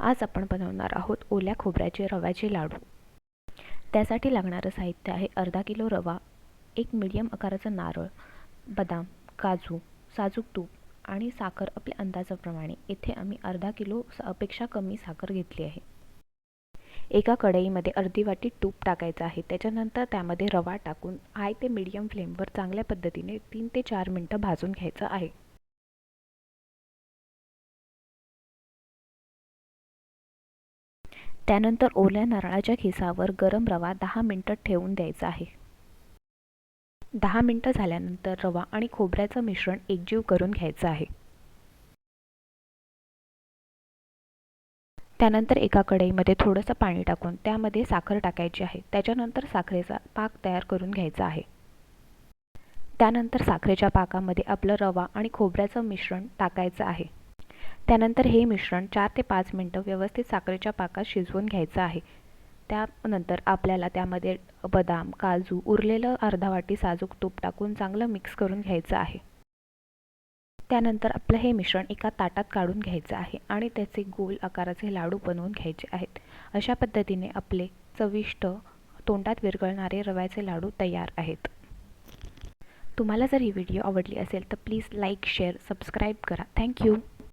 आज आपण बनवणार आहोत ओल्या खोबऱ्याचे रव्याचे लाडू. त्यासाठी लागणारं साहित्य आहे अर्धा किलो रवा एक मिडियम आकाराचा नारळ बदाम काजू साजूक तूप आणि साखर आपल्या अंदाजाप्रमाणे. इथे आम्ही अर्धा किलो अपेक्षा कमी साखर घेतली आहे. एका कढईमध्ये अर्धी वाटी तूप टाकायचं आहे. त्याच्यानंतर त्यामध्ये रवा टाकून हाय ते मिडियम फ्लेमवर चांगल्या पद्धतीने तीन ते चार मिनटं भाजून घ्यायचं आहे. त्यानंतर ओल्या नारळाच्या खिसावर गरम रवा दहा मिनटं ठेवून द्यायचा आहे. दहा मिनटं झाल्यानंतर रवा आणि खोबऱ्याचं मिश्रण एकजीव करून घ्यायचं आहे. त्यानंतर एका कढईमध्ये थोडंसं पाणी टाकून त्यामध्ये साखर टाकायची आहे. त्याच्यानंतर साखरेचा पाक तयार करून घ्यायचा आहे. त्यानंतर साखरेच्या पाकामध्ये आपलं रवा आणि खोबऱ्याचं मिश्रण टाकायचं आहे. त्यानंतर हे मिश्रण चार ते पाच मिनटं व्यवस्थित साखरेच्या पाकात शिजवून घ्यायचं आहे. त्यानंतर आपल्याला त्यामध्ये बदाम काजू उरलेलं अर्धा वाटी साजूक तूप टाकून चांगलं मिक्स करून घ्यायचं आहे. त्यानंतर आपलं हे मिश्रण एका ताटात काढून घ्यायचं आहे आणि त्याचे गोल आकाराचे लाडू बनवून घ्यायचे आहेत. अशा पद्धतीने आपले चविष्ट तोंडात विरघळणारे रव्याचे लाडू तयार आहेत. तुम्हाला जर ही व्हिडिओ आवडली असेल तर प्लीज लाईक शेअर सबस्क्राईब करा. Thank you